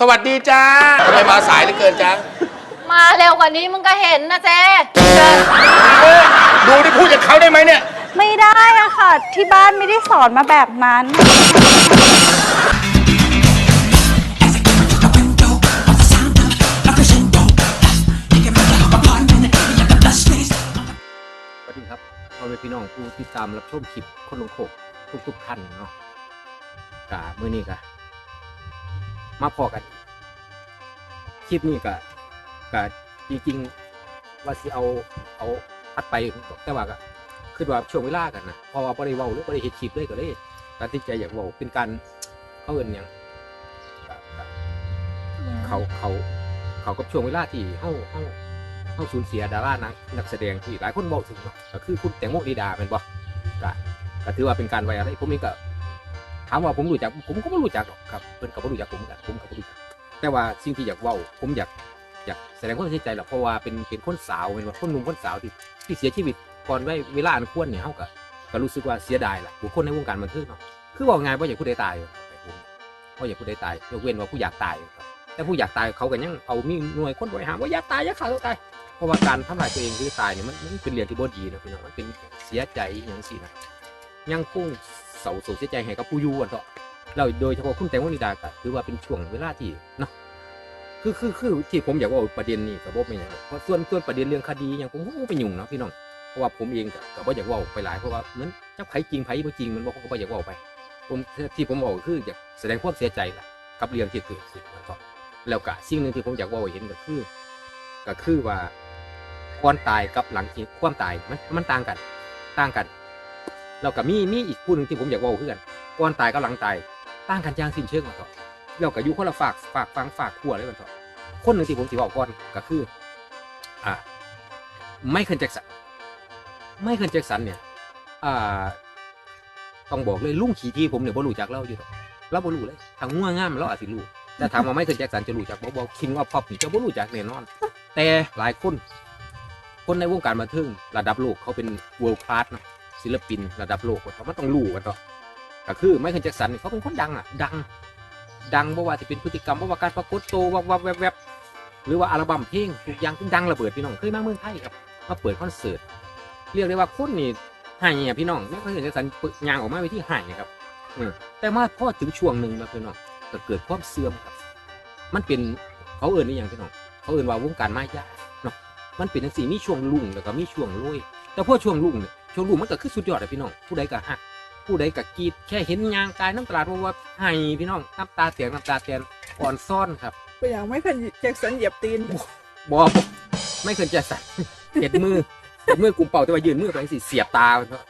สวัสดีจ้าทำไมมาสายเหลือเกินจ้ามาเร็วกว่านี้มึงก็เห็นนะเจ๊ดูที่พูดกับเขาได้ไหมเนี่ย ไม่ได้อะค่ะ ที่บ้านไม่ได้สอนมาแบบนั้น สวัสดีครับพ่อแม่พี่น้องผู้ติดตามรับชมคลิปคนลงโขกทุกทุกๆท่านเนาะกะมื้อนี้กะ มาพอกันอีกคลิปนี้กะกะจริงๆว่าสิเอาเอาอัดไปแต่ว่าก็คือว่าช่วงเวลากันนะเพราะว่าบ่ได้เว้าหรือบ่ได้เฮ็ดคลิปเลยก็เลยตัดสินใจอยากเว้าเป็นการเขาเอิ้นหยังกะกะเขาเขาเขากับช่วงเวลาที่เฮาเฮาเขาสูญเสียดารานักนักแสดงที่หลายคนบอกถึงเนาะก็คือคุณแตงโมนิดาเป็นบ่ก็ก็ถือว่าเป็นการไว้อะไรผมเองก็ ถามว่าผมรู้จักผมก็ไม่รู้จักหรอกครับเพิ่นก็บ่รู้จักผมเหมือนกันผมก็บ่รู้จักแต่ว่าสิ่งที่อยากเว้าผมอยากอยากแสดงความเสียใจแหละเพราะว่าเป็นเป็นคนสาวเป็นว่าคนหนุ่มคนสาวที่ที่เสียชีวิตก่อนไว้เวลาอันควรเนี่ยเฮาก็ก็รู้สึกว่าเสียดายล่ะบุคคลในวงการบันเทิงเนาะคือว่าไงว่าอยากผู้ใดตายว่าะอยากผู้ใดตายยกเว้นว่าผู้อยากตายครับแต่ผู้อยากตายเขาก็ยังเอามีหน่วยคนบริหารว่าอยากตายอยากฆ่าตัวตายเพราะว่าการทำลายตัวเองคือตายเนี่ยมันมันเป็นเรื่องที่บ่ดีนะพี่น้องมันเป็นเสียใจอย่างสินะยังคง เศร้าโศกเสียใจให้กับผู้อยู่กันเถอะแล้วโดยเฉพาะคุณแตงโมนิดาก็ถือว่าเป็นช่วงเวลาที่เนาะคือคือคือที่ผมอยากว่าประเด็นนี้กับบ่เป็นอย่างเพราะส่วนส่วนประเด็นเรื่องคดีอย่างผมก็ไปยุ่งเนาะพี่น้องเพราะว่าผมเองก็ก็บ่อยากว่าไปหลายเพราะว่าเหมือนจักไผจริงไผบ่จริงมันบ่ก็บ่อยากว่าไป ผมที่ผมบอกคืออยากแสดงความเสียใจแหละกับเรื่องที่เกิดขึ้นนะครับแล้วก็สิ่งหนึ่งที่ผมอยากว่าเห็นก็คือ ก็คือว่าก่อนตายกับหลังที่ความตายมันมันต่างกัน ต่างกัน แล้วก็มีมีอีกผู้หนึ่งที่ผมอยากว่าคือกันก่อนตายกับหลังตายต่างกันอย่างสิ้นเชิงมาต่อแล้วก็อยู่คนละฝากฝากฟังฝากขั้วเลยมันต่อคนหนึ่งที่ผมสิบอกก่อนก็คืออ่าไม่เคิลแจ็คสันไม่เคิลแจ็คสันเนี่ยอ่าต้องบอกเลยลุงขี่ที่ผมเนี่ยบ่รู้จักเราอยู่หรอกเราบ่รู้เลยทางง่วงง่ามเราอาจสิรู้แต่ถามว่าไม่เคิลแจ็คสันจะรู้จักบ่บ่คิงว่าพอปนี่จะบ่รู้จักแน่นอน แต่หลายคน คนในวงการบันเทิงระดับโลกเขาเป็น world class เนะ ศิลปินระดับโลกเขามันต้องรู้กันต่อก็คือไมเคิลแจ็คสันเขาเป็นคนดังอะ ดัง ดังเพราะว่าที่เป็นพฤติกรรมเพราะว่าการปรากฏตัววับวับแวบแวบหรือว่าอัลบั้มเพลงทุกอย่างที่ดังระเบิดพี่น้องเคยมาเมืองไทยครับมาเปิดคอนเสิร์ตเรียกได้ว่าคนนี่หายอะพี่น้องไม่เคิลแจ็คสันยางออกมาไปที่หายครับแต่มาพอถึงช่วงหนึ่งแล้วพี่น้องก็เกิดความเสื่อมครับ มันเป็นเขาเอื่นนี่อย่างพี่น้องเขาเอื่นว่าวงการไมายากนะมันเป็นจังซี่มีช่วงลุ่งแล้วก็มีช่วงโรยแต่พอช่วงลุ่งเนี่ย ช่วงลุ่งมันก็คือสุดยอดเลยพี่น้อง ผู้ใดก็ฮัก ผู้ใดก็กรีดแค่เห็นยางกายน้ำตาดว่าว่าให้พี่น้องน้ำตาเตียงน้ำตาเตียนอ่อนซ่อนครับเป็นอย่างไม่เคยแจ็คสันเหยียบตีนบอไม่เคยจะใส่เห็ดมือเห็ดมือกลุ่มเป่าแต่ว่ายืนมือไปสิเสียบตามันเถอะ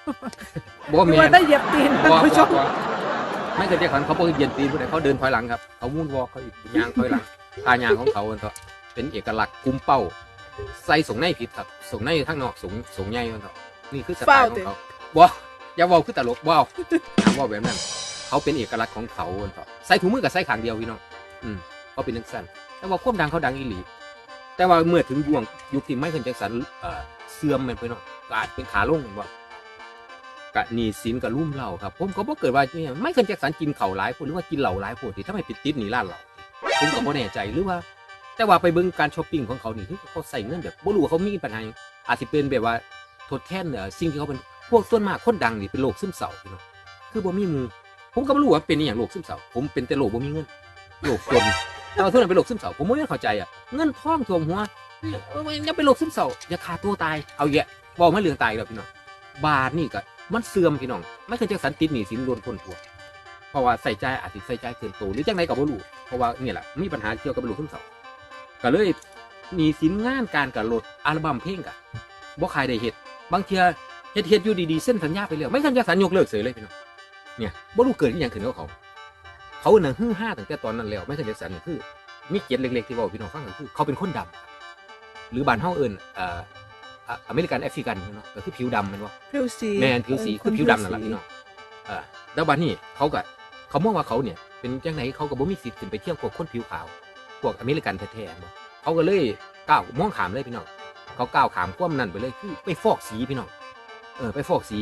บอแมดูว่านได้เหยียบตีนบท่านอผู้ชมบอไม่เคยจะขันเขาบอกเย็นตีนผู้ใดเขาเดินถอยหลังครับเขามุ่นวอล์กเขาอีกยางถอยหลังท่ายางของเขามันเถอะเป็นเอกลักษณ์กลุ่มเป้าใส่ส่งในผิดครับส่งในข้างนอกส่งส่งใหญ่มันเถอะ นี่คือสไตล์ของเขาบออย่าเวอลคือตลกบอลอย่าเวอลแบบนั้น เขาเป็นเอกลักษณ์ของเขามันเถอะใส่ถุงมือกับใส่ขางเดียวพี่น้องอืมเขาเป็นนักสั้นแต่ว่าความดังเขาดังอีหลี แต่ว่าเมื่อถึงยวงยุคที่ไมเคิลแจ็คสันเอ่อเสื่อมมันไปเนาะกอาจเป็นขาลงว่ากะหนีสินกับลุ่มเหล้าครับ ผมก็บ่เกิดว่าเนี่ยไมเคิลแจ็คสันกินเข่าวหลายคนหรือว่ากินเหล้าหลายคนที่ทำให้ติดติดหนีร้านเหล้าผมก็บ่แน่ใจหรือว่า แต่ว่าไปเบิ่งการช้อปปิ้งของเขานี่คือเขาใส่เงินแบบบ่รู้ว่าเขามีปัญหาหยังอาจสิเป็นแบบว่า ทดแทนเอ่อสิ่งที่เขาเป็นพวกส่วนมากคนดังนี่เป็นโรคซึมเศร้าพี่น้องคือบ่มีมูผมก็บ่รู้ว่าเป็นอย่างโรคซึมเศร้าผมเป็นแต่โรคบ่มีเงินโรคจนแต่ว่าส่วนนั้นเป็นโรคซึมเศร้าผมได้เข้าใจอะเงินทองท่วมหัวอย่าเป็นโรคซึมเศร้าอย่าขาดตัวตายเอาแยะบอกไมาเรื่องตายแล้วพี่น้องบาทนี่ก็มันเสื่อมพี่น้องไม่เคยจะสันติหนีสินรวนคนทั่วเพราะว่าใส่ใจอาจจะใส่ใจเกินตัวหรือจังไรก็บ่รู้เพราะว่าเนี่ยแหละมีปัญหาเกี่ยวกับโรคซึมเศร้าก็เลยหนีสินงานการกับลดอัลบั้มเพลงกับบ่ขายได้เฮ็ด บางเทียเฮ็ดเฮ็ดอยู่ดีๆเส้นสัญญาไปแล้วไม่ทันจะสัญยกเลิกเสยเลยพี่น้องเนี่ยบ่รู้เกิดอหยังขึ้นกับเขาเขาน่ะฮือฮาตั้งแต่ตอนนั้นแล้วไม่เคยจะสันนี่คือมีเกียรติเล็กๆที่บอกพี่น้องฟังก็คือเขาเป็นคนดำหรือบานเฮาเอิญเอ่ออะอเมริกันแอฟริกันเนาะก็คือผิวดำแมันว่าผิวสีแมนผิวสีคือผิวดำนั่นแหละพี่น้องเอ่อแล้วบานนี้เขาก็เขามองว่าเขาเนี่ยเป็นจังไหนเขาก็บ่มีสิทธิ์ขึ้นไปเที่ยวพวกคนผิวขาว พวกอเมริกันแท้ๆบ่เขาก็เลยก้าวมองขามเลยพี่น้อง เขาก้าวขามความนั่นไปเลยคือไปฟอกสีพี่น้องเออไปฟอกสี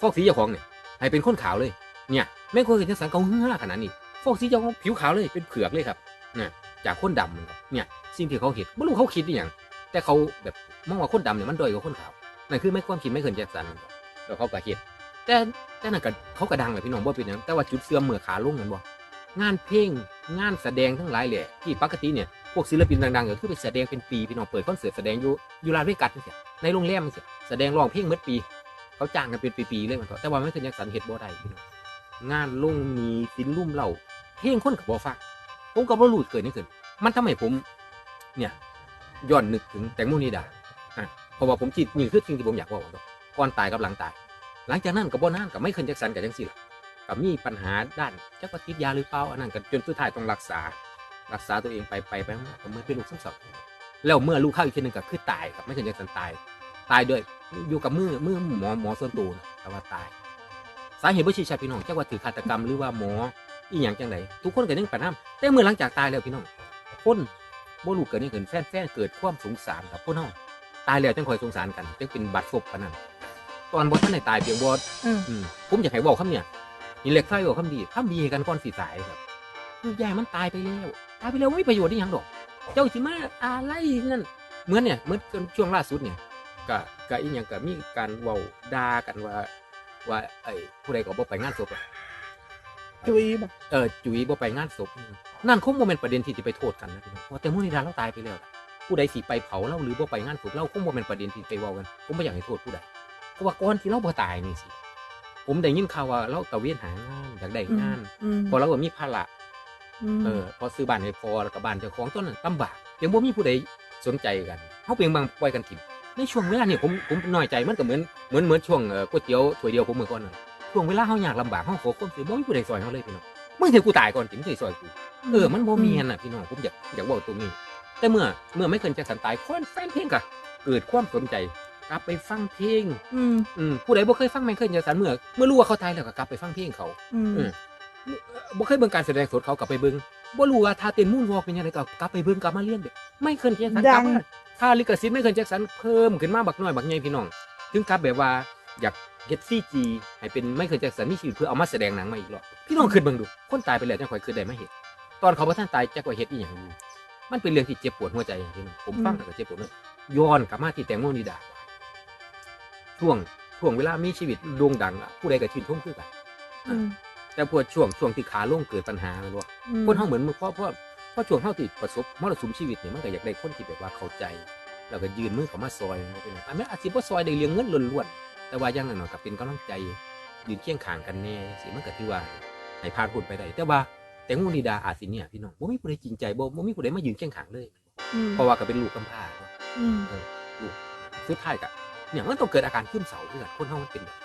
ฟอกสีเจ้าของเนี่ยให้เป็นคนขาวเลยเนี่ยแม่งคนเห็นจังสันเขาเฮือขนาดนี้ฟอกสีเจ้าของผิวขาวเลยเป็นเผือกเลยครับเนี่ยจากคนดำนะครับเนี่ยสิ่งที่เขาเห็นไม่รู้เขาคิดอย่างแต่เขาแบบมองว่าคนดำเนี่ยมันด้อยกว่าคนขาวนั่นคือไม่ความคิดไม่เคยแจ็คสันแล้วเขาก็เห็นแต่แต่นั่นก็เขาก็ดังเลยพี่น้องบ่เป็นหยังแต่ว่าจุดเสื่อมเมื่อขาลงกันบ่งานเพลงงานแสดงทั้งหลายแหละที่ปกติเนี่ย พวกศิลปินดังๆก็คือไปแสดงเป็นปีพี่น้องเปิดคอนเสิร์ตแสดงอยู่อยู่ลาดเวกัสนี่สิในโรงแรมนี่สิแสดงร้องเพลงเมื่อปี เขาจ้างกันเป็นปีๆเลยมันก็แต่ว่าไม่เคยยังสันเห็ดบ่ได้พี่น้องงานลงมีสินลุ่มเหล่าเพลงคนกับบ่ฟังผมก็บ่รู้เกิดนี่ขึ้นมันทำให้ผม เนี่ยย้อนนึกถึงแตงโมนิดาอะเพราะว่าผมจิตนี่คือสิ่งที่ผมอยากบอกว่าก่อนตายกับหลังตาย หลังจากนั้นก็บ่นานกับไม่เคยจักสันกับจังซี่ล่ะก็มีปัญหาด้านจักว่าติยาหรือเปล่าอันนั้นก็จนสุดท้ายต้องรักษา รักษาตัวเองไปไปไปมาก็เหมื่อนเป็นลูกซึมเศร้าแล้วเมื่อลูกเข้าอีกทีหนึงก็คือตายครับไม่เคยจักสันตาย ตายด้วยอยู่กับมือมือหมอหมอส่วนตัวนะแต่ว่าตาย สาเหตุบ่ชี้ชัดพี่น้องจักว่าถือฆาตกรรมหรือว่าหมออีหยังจังไดทุกคนก็ยังปัญหาแต่เมื่อหลังจากตายแล้วพี่น้องคนบ่รู้เกิดนี่เกิดแฟนแฟนเกิดความสงสารครับพวกน้องตายแล้วจังคอยสงสารกันจังเป็นบัตรศพกันนั่นตอนบ่ทันได้ตายเพียงบ่อืมอืมผมอยากให้บอกคำเนี่ยนี่เล็กไฟบอกคำดีคำดีให้กันก่อนสิตายครับคือยายมันตายไปแล้ว ตายไปแล้วไม่มีประโยชน์อีหยังดอก เจ้าสิมาอะไรนั่นเหมือนเนี่ยเหมือนช่วงล่าสุดเนี่ยก็ก็อีหยังก็มีการเว้าด่ากันว่า ว่าไอ้ผู้ใดก็บ่ไปงานศพอะจุยบอกเออจุ๋ยบ่ไปงานศพนั่นคงบ่แม่นประเด็นที่สิไปโทษกันนะพี่น้องเพราะว่าแต่มื้อนี้ดาเราตายไปแล้วล่ะผู้ใดสิไปเผาเราหรือบ่ไปงานศพเราคงบ่แม่นประเด็นที่ไปเว้ากันผมบ่อยากให้โทษผู้ใดเพราะว่าก่อนที่เราบ่ตายนี่สิผมได้ยินข่าวว่าเราตะเวนหางานอยากได้งานอืมพอเราก็มีภาระม เออพอซื้อบ้านให้พอแล้วก็บ้านเจ้าของต้นนั้นลำบากยังบ่มีผู้ใดสนใจกันเขาเพียงบางปล่อยกันกินในช่วงเวลาเนี่ยผมผมน้อยใจมันก็เหมือนเหมือนเหมือนช่วงเอ่อก๋วยเตี๋ยวถ้วยเดียวผมเมื่อก่อนน่ะช่วงเวลาเฮาอยากลำบากเฮาขอความช่วยบ่มีผู้ใดซอยเฮาเลยพี่น้องมึงเห็นกูตายก่อนถึงสิซอยกูเออมันบ่มีอันน่ะพี่น้องผมอยากอยากเว้าตรงนี้ แต่เมื่อเมื่อไม่เคยจะสันตายคนแฟนเพลงก็เกิดความสนใจกลับไปฟังเพลงอืมอืมผู้ใดบ่เคยฟังไม่เคยจะสันเมื่อเมื่อรู้ว่าเขาตายแล้วก็กลับไปฟังเพลงเขา อืมเออ บ่เคยเบิ่งการแสดงสดเขากลับไปเบิ่งบ่รู้ว่าท่าเต้นมูนวอล์กเป็นยังไงก็กลับไปเบิ่งกลับมาเรียนเด้ไม่เคยแจ็คสันกลับมาถ้าลิขสิทธิ์ไม่เคยแจ็คสันเพิ่มขึ้นมาบักน้อยบักใหญ่พี่น้องถึงกลับแบบว่าอยากเฮ็ดซีจีให้เป็นไม่เคยแจ็คสันมีชีวิตเพื่อเอามาแสดงหนังมาอีกรอบพี่น้องขึ้นเบิ่งดูคนตายไปแล้วจังค่อยขึ้นได้มาเฮ็ดตอนเขาบ่ทันตายจักว่าเฮ็ดอีหยังอยู่มันเป็นเรื่องที่เจ็บปวดหัวใจอย่างพี่น้องผมฟังแล้วก็เจ็บปวดหัวย้อนกลับมาที่แตงโมนิดาช่วงช่วงเวลามีชีวิตโด่งดังอะผู้ใดก็ชื่นชมคือกันอืม แต่พวกช่วงช่วงที่ขาลงเกิดปัญหาแมันว่าอืมคนเฮาเหมือนเพราะเพราะเพราะช่วงเฮาที่ประสบมรสุมชีวิตเนี่ยมันก็อยากได้คนที่แบบว่าเข้าใจ แล้วก็ยืนมือเข้ามาซอยนะเป็นไงอันนั้นอาจสิบ่ซอยได้เรื่องเงินล้วนๆแต่ว่าอย่างนั้นเนาะก็เป็นกำลังใจยืนเคียงข้างกันแน่สิมันก็ถือว่าให้ผ่านพ้นไปได้แต่ว่าแต่งูนีดาอาจสิเนี่ยพี่น้องบ่มีผู้ใดจริงใจบ่บ่มีผู้ใดมายืนเคียงข้างเลยอืมเพราะว่าก็เป็นลูกกำพร้าเนาะอืมสุดท้ายก็เนี่ยมันต้องเกิดอาการขึ้นเสาเพื่อนคนเฮามันเป็นแบบ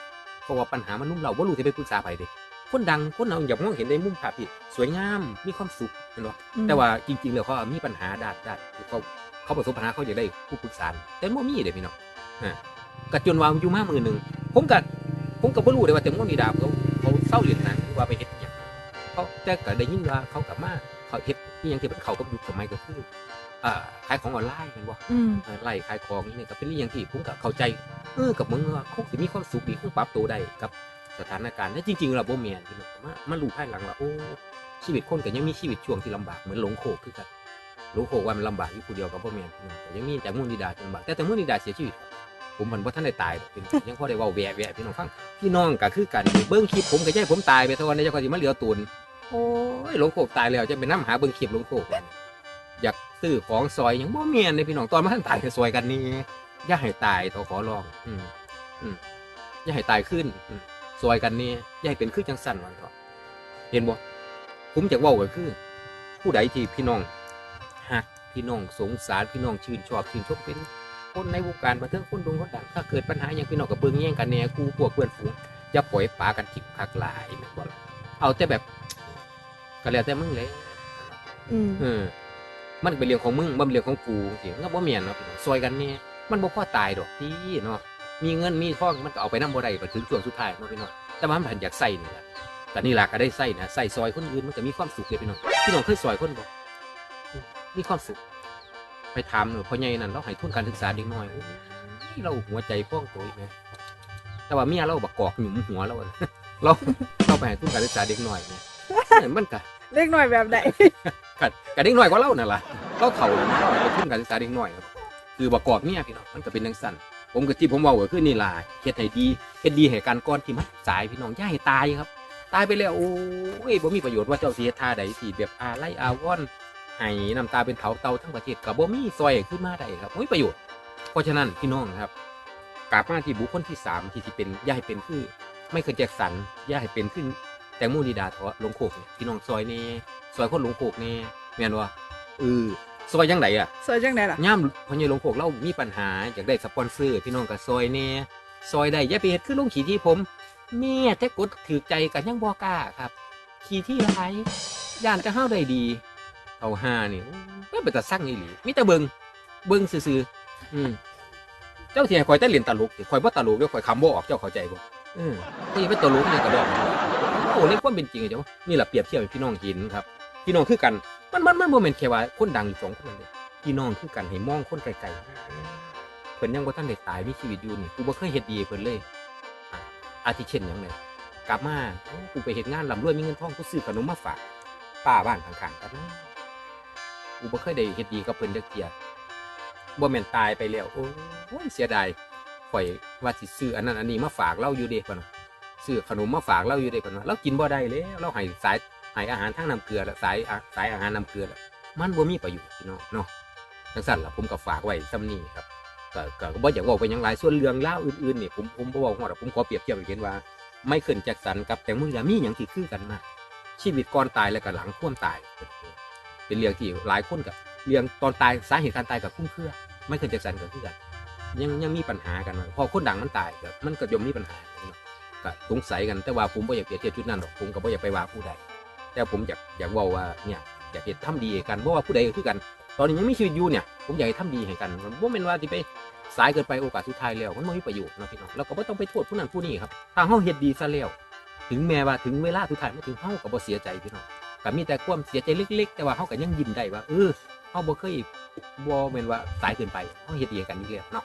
เพราะว่าปัญหามันนุ่มเราบ่รู้สิไปปรึกษาไผเด้ คนดังคนเอาอยากมองเห็นในมุมภาพที่สวยงามมีความสุขเห็นบ่อืมแต่ว่าจริง ๆ แล้วเขามีปัญหาด้านด้านเขาเขาประสบปัญหาเขาอยากได้ผู้ปรึกษาแต่บ่มีเด้พี่น้องฮะก็จนว่าอยู่มามือหนึงผมก็ผมก็บ่รู้เลยว่าแต่มนีดาเขาเขาเศร้าเรียนหนังหรือว่าไปเฮ็ดอิหยังเขาแต่ก็ได้ยินว่าเขากลับมาเขาเฮ็ดอีหยังที่มันเข้ากับยุคสมัยก็คืออ่าขายของออนไลน์แม่นบ่อืมเอ่อไล่ขายของนี่ก็เป็นเรื่องที่ผมก็เข้าใจ เออกับมึงว่าคงสิมีความสุขดีคงปรับตัวได้กับ สถานการณ์แต่จริง ๆ เราบ่แม่นพี่น้องมามารู้ภายหลังว่าโอ้ชีวิตคนก็ยังมีชีวิตช่วงที่ลำบากเหมือนหลงโคกคือกันหลงโคกว่ามันลำบากอยู่ผู้เดียวกับบ่แม่นพี่น้องแต่ยังมีจากมุนิดาที่ลำบากแต่แต่มุนิดาเสียชีวิตผมมันบ่ทันได้ตายดอกพี่น้องยังพอได้เว้าแหวะๆพี่น้องฟังพี่น้องก็คือกันเบิ่งคลิปผมก็จะให้ผมตายไปเท่าวันนี้เจ้าก็สิมาเหลือตูนโอ้ยหลงโคกตายแล้วจะไปนํหาเบิ่งคลิปหลงโคกอยากซื้อของซอยยังบ่เมียนเลยพี่น้องตอนมาท่านตายก็ซอยกันนี่อย่าให้ตายตัวขอร้อง อืมอืมอย่าให้ตายขึ้นอืม ซอยกันนี่อย่าให้เป็นคือจังสั่นวันเถอะเห็นบ่ผมจะเว้าก็คือ ผู้ใดที่พี่น้องหักพี่น้องสงสารพี่น้องชื่นชอบชื่นชมเป็นคนในวงการบันเทิงคนดงคนดังถ้าเกิดปัญหาอย่างพี่น้องกับเบิ่งแย่งกันแหน่กูพวกเพื่อนฝูงอย่าปล่อยปากันทิบคักหลายแม่นบ่ล่ะเอาแต่แบบก็แล้วแต่มึงแหละอืมเออ มันเป็นเรื่องของมึงมันเป็นเรื่องของกูสิมันก็บ่แม่นเนาะพี่น้องซอยกันเนี่ยมันบ่พอตายดอกพี่เนาะ มีเงินมีทองมันก็เอาไปนำบ่ได้ก็ถึงช่วงสุดท้ายเนาะพี่น้องแต่ว่ามันพันอยากใส่นี่ล่ะแต่นี่ล่ะก็ได้ใส่นะใส่ซอยคนอื่นมันก็มีความสุขเลยพี่น้องพี่น้องเคยซอยคนบ่มีความสุข ไปถามเออพ่อใหญ่นั่นเราให้ทุนการศึกษาเด็กน้อยโอ้ยเราหัวใจพ้องโตอีกแม่แต่ว่าเมียเราบักกอกหยุมหัวเราอะเราเราไปให้ทุนการศึกษาเด็กน้อยเนี่ยเออมันก็เล็กหน่อยแบบไหนกักัเด็กน้อยก็เล่านั่นล่ะก็เถ่าเราไปทุนการศึกษาเด็กน้อยครับคือประกอบเนี่ยพี่น้องมันก็เป็นจังซั่น ผมก็ที่ผมว้าก็คือนี่ล่ะเฮ็ดให้ดีเฮ็ดดีให้การก่อนที่มันสายพี่น้องย่าให้ตายครับ ตายไปแล้วโอ้ยบ่มีประโยชน์ว่าเจ้าสิเฮ็ดท่าใดที่แบบอาไลอาวอนให้น้ำตาเป็นเถาเตาทั้งประเทศก็บ่มีซอยขึ้นมาได้ครับบ่มีประโยชน์ เพราะฉะนั้นพี่น้องครับกลับมาที่บุคคลที่สามที่ที่เป็นย่าให้เป็นคือไม่เคยแจ็คสันย่าให้เป็นขึ้นแตงโมนิดาเถาะลงโคกพี่น้องซอยนี่ซอยคนลงโคกนี่แม่นว่าเออ ซอยยังไงอะสวยจังไหนล่ะย่ามพอใหญลงโขกเรามีปัญหาอยากได้สปอนเซอร์พี่น้องกับซอยแหน่ซอยได้อย่าไปเฮ็ดคือลงขี่ที่ผมแม่แต่กดถือใจกันยังบ่กล้าครับ ขี่ที่ไรย่านจะเฮาได้ดีเอาห้านี่ก็เป็นตาสั่งอีหลีมีแต่เบิงเบิงซื่อๆอืมเจ้าสิให้ข่อยแต่เล่นตลกสิข่อยบ่ตลกเดี๋ยวข่อยคำบ่ออกเจ้าเข้าใจบ่เออก็อย่าไปตลกเนี่ยกระดอกโอ้ในความเป็นจริงอะเจ้านี่แหละเปรียบเทียบให้พี่น้องเห็นครับ พี่น้องคือกัน มันมันมันบ่แม่นแค่ว่าคนดังอยู่สองคนนั่นเด้พี่น้องคือกันให้มองคนไกลๆเพิ่นยังบ่ทันได้ตายมีชีวิตอยู่นี่กูบ่เคยเฮ็ดดีเพิ่นเลยอะอาทิเช่นหยังไงกลับมาอ้กูไปเฮ็ดงานร่ำรวยมีเงินทองกูซื้อขนมมาฝากป้าบ้านข้างๆกันนะกูบ่เคยได้เฮ็ดดีกับเพิ่นจักเที่ยบ่แม่นตายไปแล้วโอ้ยเสียดายข่อยว่าสิซื้ออันนั้นอันนี้มาฝากเราอยู่เด้เพิ่นว่าซื้อขนมมาฝากเราอยู่เด้เพิ่นว่าเรากินบ่ได้แล้วเราให้สาย ให้อาหารทางน้ำเกลือแล้วสายอะสายอาหารน้ำเกลือมันบ่มีประโยชน์พี่น้องเนาะจังสั่นละผมก็ฝากไว้ซ้ำนี้ครับก็ก็ก็บ่อยากบอกไปยังหลายส่วนเรื่องเล่าอื่นๆนี่ผมผมบ่เว้าฮอดหรอกผมขอเปรียบเทียบให้เห็นว่า ไม่เคิลแจ็คสันกับแตงโมนิดามีหยังที่คือกันนะชีวิตก่อนตายแล้วก็หลังความตาย เป็นเรื่องที่หลายคนกับเรื่องตอนตายสาเหตุการตายกับคุ้มเครือ ไม่เคิลแจ็คสันก็คือกัน ยังยังมีปัญหากันพอคนดังมันตายก็มันก็ยมมีปัญหาก็สงสัยกันแต่ว่าผมบ่อยากเปรียบเทียบจุดนั้นหรอกผมก็บ่อยากไปว่าผู้ใด แต่ผมอยากอยากว่าว่าเนี่ยอยากเห็นทำดีกันเพราะว่าผู้ใดก็คือกัน ตอนนี้ยังมีชีวิตอยู่เนี่ยผมอยากให้ทำดีให้กันมันบ่แม่นว่าที่ไปสายเกินไปโอกาสสุดท้ายแล้วมันไม่มีประโยชน์นะพี่น้องเราก็บ่ต้องไปโทษผู้นั้นผู้นี้ครับถ้าเฮาเฮ็ดดีซะแล้วถึงแม้ว่าถึงเวลาสุดท้ายไมันถึงเฮาก็บ่เสียใจพี่น้องก็มีแต่ความเสียใจเล็ก ๆ แต่ว่าเฮาก็ยังยิ้มได้ว่าเออเฮาบ่เคยบ่แม่นว่าสายเกินไปเฮาเฮ็ดดีกันอีกแล้วเนาะ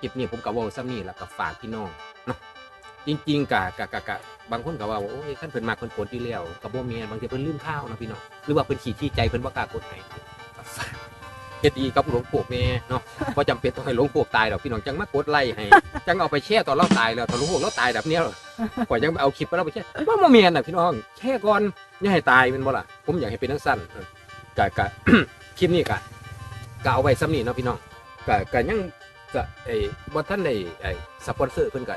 คลิปนี้ผมก็เว้าซ้ำนี้แล้วก็ฝากพี่น้องเนาะ จริงๆกะกะกะกะบางคนก็ว่าโอ้ยคันเพิ่นมาเพิ่นกดอยู่แล้วก็บ่แม่นบางทีเพิ่นลืมข้าวนะพี่น้องหรือว่าเพิ่นขี้ที่ใจเพิ่นบ่กล้ากดให้ก็ฝากเฮ็ดดีกับหลวงปู่แม่เนาะบ่จำเป็นต้องให้หลวงปู่ตายดอกพี่น้องจังมากดไล่ให้จังเอาไปแช่ตอนเราตายแล้วตอนหลวงปู่เราตายแบบเนี้ยหรอก่อนยังเอาคลิปไปเราไปแช่ว่าบ่ม่นน่ะพี่น้องแช่ก่อนอย่าให้ตายเป็นบ่ล่ะผมอยากให้เป็นทั้งสั้นกะกะคลิปนี้กะกะเอาไว้ซ้ำนี่เนาะพี่น้องกะกะยังกะไอ้บ่ทันได้ไอ้สปอนเซอร์เพิ่นก็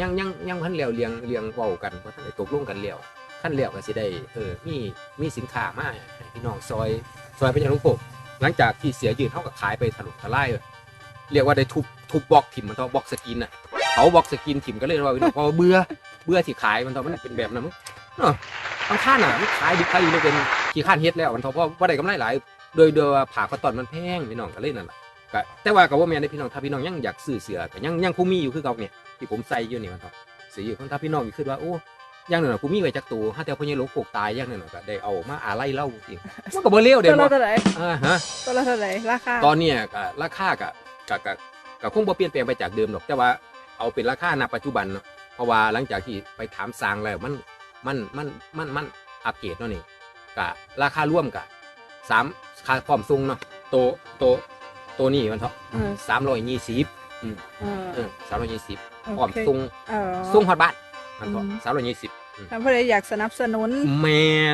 ยังยังยังพันแล้วเลี้ยงเลี้ยงเว้ากันบ่ทันได้ตกลงกันแล้วขั้นแล้วก็สิได้เออมีมีสินค้ามาให้พี่น้องซอยซอยเป็นอย่างลวงปู่หลังจากที่เสียยืนเท่ากับขายไปถล่มทลายเลยเรียกว่าได้ทุบทุบบล็อกถิ่มมันเท่าบล็อกสกินอะเขาบล็อกสกินถิ่มก็เลยว่าพองเบื่อเบื่อที่ขายมันเท่ามันเป็นแบบนั้นมั้งเนาะบางข้าน่ะมันขายดิบขายดีเลยเป็นขี้ข้านเฮ็ดแล้วมันเท่าเพราะว่าได้กำไรหลายโดยโดยว่าผ่าคอตอนมันแพงพี่น้องก็เลยนั่นแหละแต่ว่ากับว่าแม่ในพี่น้องถ้าพี่น้องยังอยากซื้อเสือก็ยังยังคงมีอยู่คือเก่าเนี่ย ที่ผมใส่อยู่นี่มันเท่าสีอยู่ถ้าพี่น้องคิดว่าโอ้อย่างหนึ่งกูมีไว้จักตัวถ้าแต่พ่อใหญ่หลวงโขกตายอย่างหนึ่งก็ได้เอามาอาไล่เล่าจริงมันก็บ่เลี้ยวเด้ตัวบ่ละเท่าไหร่อ่าฮะตัวละเท่าไหร่ราคาตอนเนี้ยก็ราคาก็ก็ก็ก็คงบ่เปลี่ยนแปลงไปจากเดิมหรอกแต่ว่าเอาเป็นราคาณปัจจุบันเนาะเพราะว่าหลังจากที่ไปถามสร้างแล้วมันมันมันมันมันอัปเกรดเนาะนี่ก็ราคาร่วมกับสามค่าพร้อมส่งเนาะโตวโตวตัวนี้มันเท่าเออสามร้อยยี่สิบเออเออสามร้อยยี่สิบโอ พร้อมเคส่งเออ ส่งฮอดบ้านมันเท่าอืม สามร้อยยี่สิบถ้าผู้ใดอยากสนับสนุน แม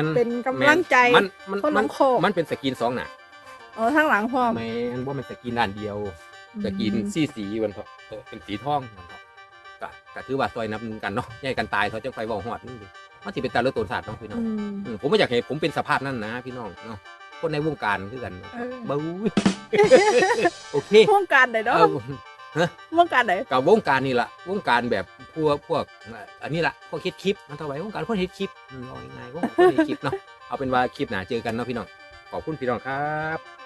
นเป็นกำลังใจมันมันคนมัลนงโคกมันเป็นสกินสองหน้าเอาทั้งหลังพร้อมแมนว่ามันสกินด้านเดียว สกินสีสีมันเถอะเออเป็นสีทองมันเถอะก็ก็ถือว่าซอยนับหนึ่งกันเนาะแยกกันตายเขาจะไฟเบาหอดนี่ดิมันสิเป็นตาเลือดตัวศาสตร์เนาะพี่น้องอืม อืมผมไม่อยากให้ผมเป็นสภาพนั้นนะพี่น้องเนาะคนในวงการคือกันเออบู๊ยโอเควงการไหนเอเนาะอวงการไหนกับวงการนี่ละวงการแบบพวกพวกเอ่ออันนี้ละพวกคิดคลิปมันเท่าไหร่วงการคนเฮ็ดคลิปอืมเอาง่ายๆวงการคนเฮ็ดคลิปเนาะเอาเป็นว่าคลิปหนาเจอกันเนาะพี่น้องขอบคุณพี่น้องครับ